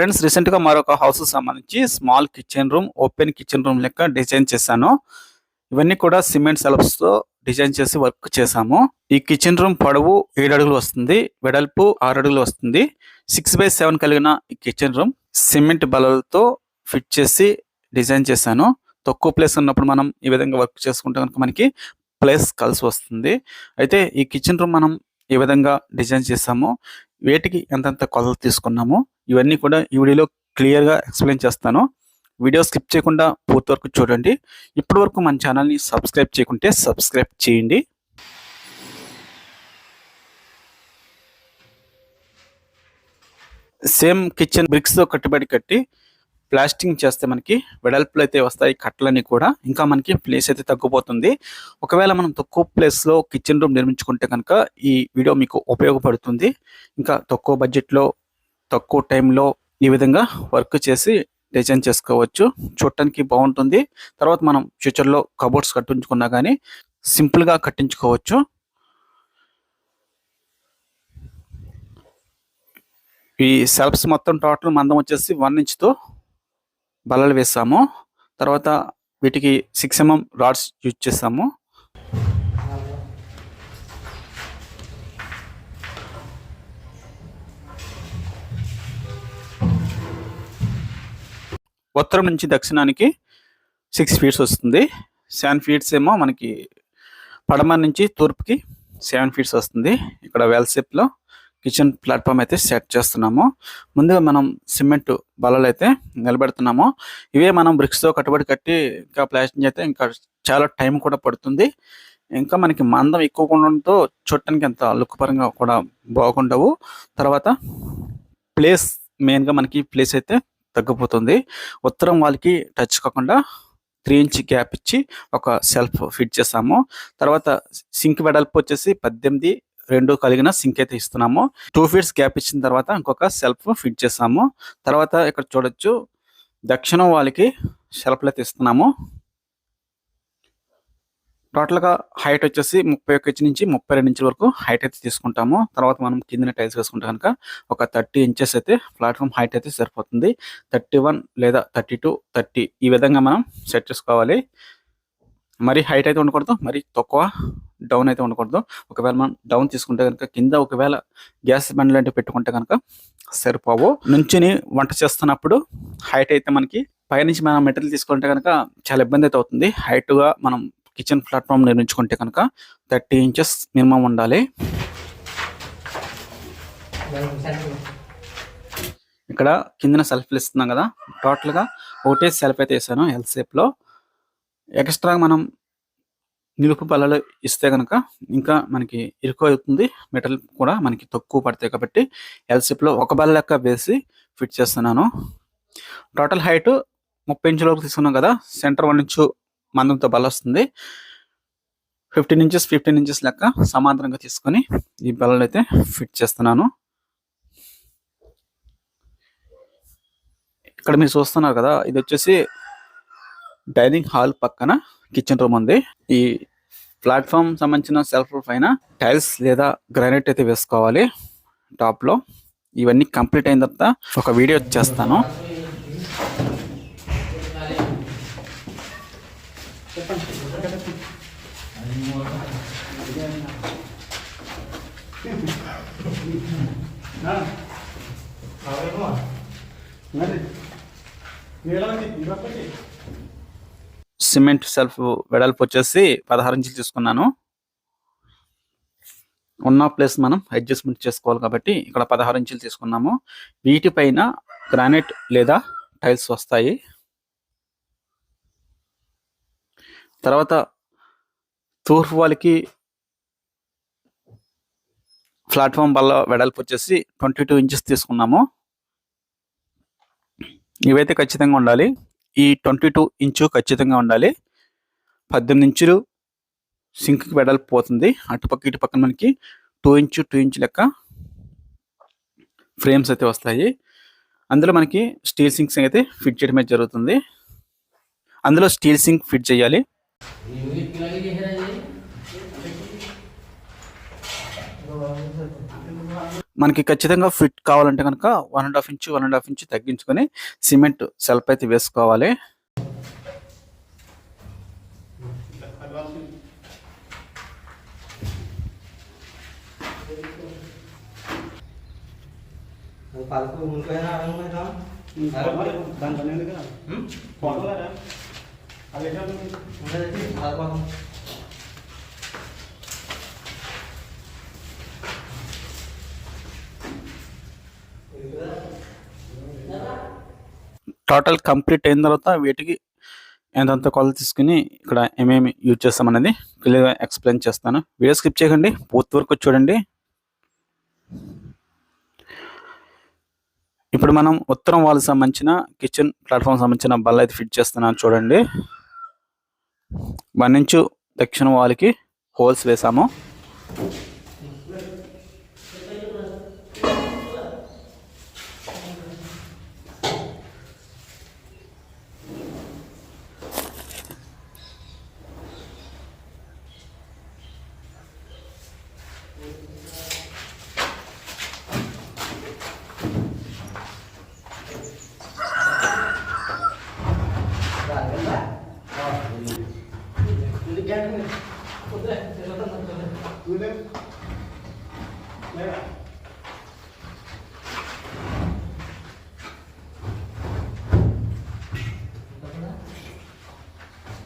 Friends రీసెంట్గా మరొక house సంబంధించి small kitchen room open kitchen room లెక్క డిజైన్ చేశాను. ఇవన్నీ కూడా సిమెంట్ సెలబ్స్తో డిజైన్ చేసి వర్క్ చేశాము. ఈ కిచెన్ రూమ్ పొడవు ఏడు అడుగులు వస్తుంది వెడల్పు ఆరు అడుగులు వస్తుంది. సిక్స్ బై సెవెన్ కలిగిన ఈ కిచెన్ రూమ్ సిమెంట్ బలలతో ఫిట్ చేసి డిజైన్ చేశాను. తక్కువ ప్లేస్ ఉన్నప్పుడు మనం ఈ విధంగా వర్క్ చేసుకుంటే కనుక మనకి ప్లేస్ కలిసి వస్తుంది. అయితే ఈ కిచెన్ రూమ్ మనం ఏ విధంగా డిజైన్ చేసాము వేటికి ఎంతెంత కొలతలు తీసుకున్నాము? ఇవన్నీ కూడా ఈ వీడియోలో క్లియర్గా ఎక్స్ప్లెయిన్ చేస్తాను. వీడియో స్కిప్ చేయకుండా పూర్తి వరకు చూడండి. ఇప్పటి వరకు మన ఛానల్ని సబ్స్క్రైబ్ చేయకుంటే సబ్స్క్రైబ్ చేయండి. సేమ్ కిచెన్ బ్రిక్స్తో కట్టుబడి కట్టి ప్లాస్టింగ్ చేస్తే మనకి వెడల్పులు అయితే వస్తాయి కట్టలన్నీ కూడా. ఇంకా మనకి ప్లేస్ అయితే తగ్గిపోతుంది ఒకవేళ మనం తక్కువ ప్లేస్లో కిచెన్ రూమ్ నిర్మించుకుంటే కనుక ఈ వీడియో మీకు ఉపయోగపడుతుంది. ఇంకా తక్కువ బడ్జెట్లో తక్కువ టైంలో ఈ విధంగా వర్క్ చేసి డిజైన్ చేసుకోవచ్చు. చూడటానికి బాగుంటుంది. తర్వాత మనం ఫ్యూచర్లో కబోర్డ్స్ కట్టించుకున్నా కానీ సింపుల్గా కట్టించుకోవచ్చు. ఈ సెల్ఫ్స్ మొత్తం టోటల్ మందం వచ్చేసి వన్ ఇంచ్తో బల్లలు వేసాము. తర్వాత వీటికి సిక్స్ ఎంఎం రాడ్స్ యూజ్ చేసాము. ఉత్తరం నుంచి దక్షిణానికి సిక్స్ ఫీట్స్ వస్తుంది. సెవెన్ ఫీట్స్ ఏమో మనకి పడమ నుంచి తూర్పుకి సెవెన్ ఫీట్స్ వస్తుంది. ఇక్కడ వెల్సెప్లో కిచెన్ ప్లాట్ఫామ్ అయితే సెట్ చేస్తున్నాము. ముందుగా మనం సిమెంట్ బల్లలు అయితే నిలబెడుతున్నాము. ఇవే మనం బ్రిక్స్తో కట్టుబడి కట్టి ఇంకా ప్లాస్టింగ్ అయితే ఇంకా చాలా టైం కూడా పడుతుంది. ఇంకా మనకి మందం ఎక్కువ ఉండడంతో చూడటానికి ఎంత లుక్ పరంగా కూడా బాగుండవు. తర్వాత ప్లేస్ మెయిన్గా మనకి ప్లేస్ అయితే తగ్గిపోతుంది. ఉత్తరం వాళ్ళకి టచ్ కాకుండా త్రీ ఇంచ్ గ్యాప్ ఇచ్చి ఒక సెల్ఫ్ ఫిట్ చేసాము తర్వాత సింక్ వెడల్పు వచ్చేసి పద్దెనిమిది రెండు కలిగిన సింక్ అయితే ఇస్తున్నాము. టూ ఫీట్స్ గ్యాప్ ఇచ్చిన తర్వాత ఇంకొక సెల్ఫ్ ఫిట్ చేసాము తర్వాత ఇక్కడ చూడొచ్చు దక్షిణం వాళ్ళకి షెల్ఫ్లు అయితే ఇస్తున్నాము. టోటల్గా హైట్ వచ్చేసి ముప్పై ఒక్క ఇంచ్ నుంచి ముప్పై రెండు ఇంచుల వరకు హైట్ అయితే తీసుకుంటాము. తర్వాత మనం కింద టైల్స్ వేసుకుంటే కనుక ఒక థర్టీ ఇంచెస్ అయితే ప్లాట్ఫామ్ హైట్ అయితే సరిపోతుంది. థర్టీ వన్ లేదా థర్టీ టూ థర్టీ ఈ విధంగా మనం సెట్ చేసుకోవాలి. మరీ హైట్ అయితే ఉండకూడదు మరి తక్కువ డౌన్ అయితే ఉండకూడదు. ఒకవేళ మనం డౌన్ తీసుకుంటే కనుక కింద ఒకవేళ గ్యాస్ బండ్లు లాంటివి పెట్టుకుంటే కనుక సరిపోవు. నుంచుని వంట చేస్తున్నప్పుడు హైట్ అయితే మనకి పైనుంచి మనం మెటీరియల్ తీసుకుంటే కనుక చాలా ఇబ్బంది అయితే అవుతుంది. హైట్గా మనం కిచెన్ ప్లాట్ఫామ్ నిర్మించుకుంటే కనుక థర్టీ ఇంచెస్ మినిమం ఉండాలి. ఇక్కడ కిందన సెల్ఫ్లు ఇస్తున్నాం కదా. టోటల్గా ఒకటే సెల్ఫ్ అయితే వేసాను ఎల్ షేప్లో ఎక్స్ట్రా మనం నిలుపు బల్లలు ఇస్తే కనుక ఇంకా మనకి ఇరుకు అవుతుంది. మెటల్ కూడా మనకి తక్కువ పడతాయి కాబట్టి ఎల్సిప్లో ఒక బల్ల లెక్క వేసి ఫిట్ చేస్తున్నాను. టోటల్ హైట్ ముప్పై ఇంచుల తీసుకున్నాం కదా. సెంటర్ వన్ ఇంచు మందంతో బలొస్తుంది వస్తుంది. ఫిఫ్టీన్ ఇంచెస్ ఫిఫ్టీన్ ఇంచెస్ లెక్క సమాంతరంగా తీసుకొని ఈ బెల్లలు అయితే ఫిట్ చేస్తున్నాను. ఇక్కడ మీరు చూస్తున్నారు కదా ఇది వచ్చేసి డైనింగ్ హాల్ పక్కన కిచెన్ రూమ్ ఉంది. ఈ ప్లాట్ఫామ్ సంబంధించిన సెల్ఫ్ పైన టైల్స్ లేదా గ్రానైట్ అయితే వేసుకోవాలి టాప్లో. ఇవన్నీ కంప్లీట్ అయిన తర్వాత ఒక వీడియో చేస్తాను. సిమెంట్ సెల్ఫ్ వెడల్పు వచ్చేసి పదహారు ఇంచులు తీసుకున్నాను. ఉన్న ప్లేస్ మనం అడ్జస్ట్మెంట్ చేసుకోవాలి కాబట్టి ఇక్కడ పదహారు ఇంచులు తీసుకున్నాము. వీటిపైన గ్రానైట్ లేదా టైల్స్ వస్తాయి. తర్వాత తూర్పు వాళ్ళకి ప్లాట్ఫామ్ వల్ల వెడల్పు వచ్చేసి ట్వంటీ టూ ఇంచెస్ తీసుకున్నాము. ఇవైతే ఖచ్చితంగా ఉండాలి. ఈ ట్వంటీ టూ ఇంచు ఖచ్చితంగా ఉండాలి. పద్దెనిమిది ఇంచులు సింక్కి వెడల్పు పోతుంది. అటుపక్క ఇటు పక్కన మనకి టూ ఇంచు టూ ఇంచు లెక్క ఫ్రేమ్స్ అయితే వస్తాయి. అందులో మనకి స్టీల్ సింక్స్ అయితే ఫిట్ చేయడమే జరుగుతుంది. అందులో స్టీల్ సింక్ ఫిట్ చేయాలి. మనకి ఖచ్చితంగా ఫిట్ కావాలంటే కనుక one and half inch one and half inch తగ్గించుకొని సిమెంట్ సెల్ఫ్ అయితే వేసుకోవాలి. దాని పని ఉంది కదా పోగలరా అది ఎట్లా ఉంది? ఉండదు పలుకోసం టోటల్ కంప్లీట్ అయిన తర్వాత వీటికి ఎంతంత కొలత తీసుకుని ఇక్కడ ఏమేమి యూజ్ చేస్తామనేది క్లియర్గా ఎక్స్ప్లెయిన్ చేస్తాను. వీడియో స్కిప్ చేయకండి పూర్తి వరకు చూడండి. ఇప్పుడు మనం ఉత్తరం వాళ్ళకి సంబంధించిన కిచెన్ ప్లాట్ఫామ్ సంబంధించిన బల్ల అయితే ఫిట్ చేస్తున్నాను చూడండి. వన్ ఇంచు దక్షిణ వాళ్ళకి హోల్స్ వేసాము.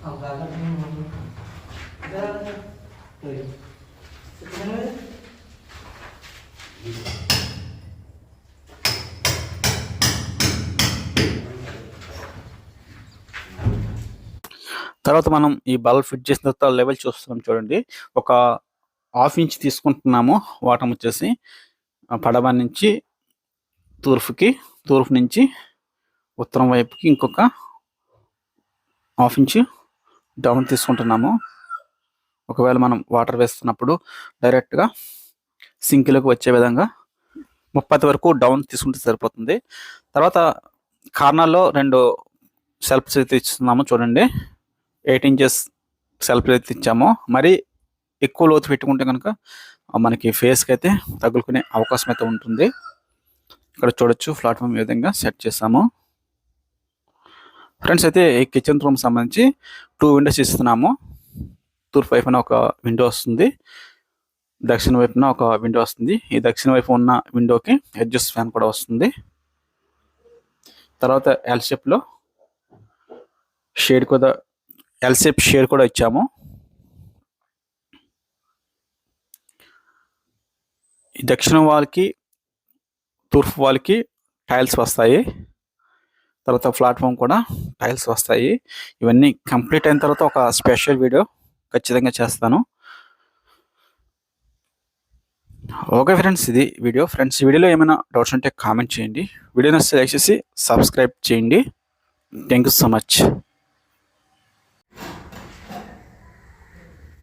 తర్వాత మనం ఈ బల్బ్ ఫిట్ చేసిన తర్వాత లెవెల్ చూస్తున్నాం చూడండి. ఒక హాఫ్ ఇంచ్ తీసుకుంటున్నాము. వాటం వచ్చేసి పడవ నుంచి తూర్పుకి తూర్పు నుంచి ఉత్తరం వైపుకి ఇంకొక హాఫ్ ఇంచ్ డౌన్ తీసుకుంటున్నాము. ఒకవేళ మనం వాటర్ వేస్తున్నప్పుడు డైరెక్ట్గా సింక్లోకి వచ్చే విధంగా ముప్పై వరకు డౌన్ తీసుకుంటే సరిపోతుంది. తర్వాత కార్నర్లో రెండు సెల్ఫ్స్ అయితే ఇస్తున్నాము చూడండి. ఎయిట్ ఇంచెస్ సెల్ఫ్ అయితే ఇచ్చాము. మరి ఎక్కువ లోతు పెట్టుకుంటే కనుక మనకి ఫేస్కి అయితే తగులుకునే అవకాశం అయితే ఉంటుంది. ఇక్కడ చూడొచ్చు ప్లాట్ఫామ్ ఈ విధంగా సెట్ చేసాము ఫ్రెండ్స్ అయితే ఈ కిచెన్ రూమ్ సంబంధించి టూ విండోస్ ఇస్తున్నాము. తూర్పు వైపున ఒక విండో వస్తుంది. దక్షిణ వైపున ఒక విండో వస్తుంది. ఈ దక్షిణ వైపు ఉన్న విండోకి అడ్జస్ట్ ఫ్యాన్ కూడా వస్తుంది. తర్వాత ఎల్ షేప్లో షేడ్ కూడా ఎల్ షేప్ షేడ్ కూడా ఇచ్చాము. ఈ దక్షిణ వాల్కి తూర్పు వాల్కి టైల్స్ వస్తాయి. తర్వాత ప్లాట్ఫామ్ కూడా టైల్స్ వస్తాయి. ఇవన్నీ కంప్లీట్ అయిన తర్వాత ఒక స్పెషల్ వీడియో ఖచ్చితంగా చేస్తాను. ఓకే ఫ్రెండ్స్ ఇది వీడియో. ఫ్రెండ్స్ వీడియోలో ఏమైనా డౌట్స్ ఉంటే కామెంట్ చేయండి. వీడియోని లైక్ చేసి సబ్స్క్రైబ్ చేయండి. Thank you so much.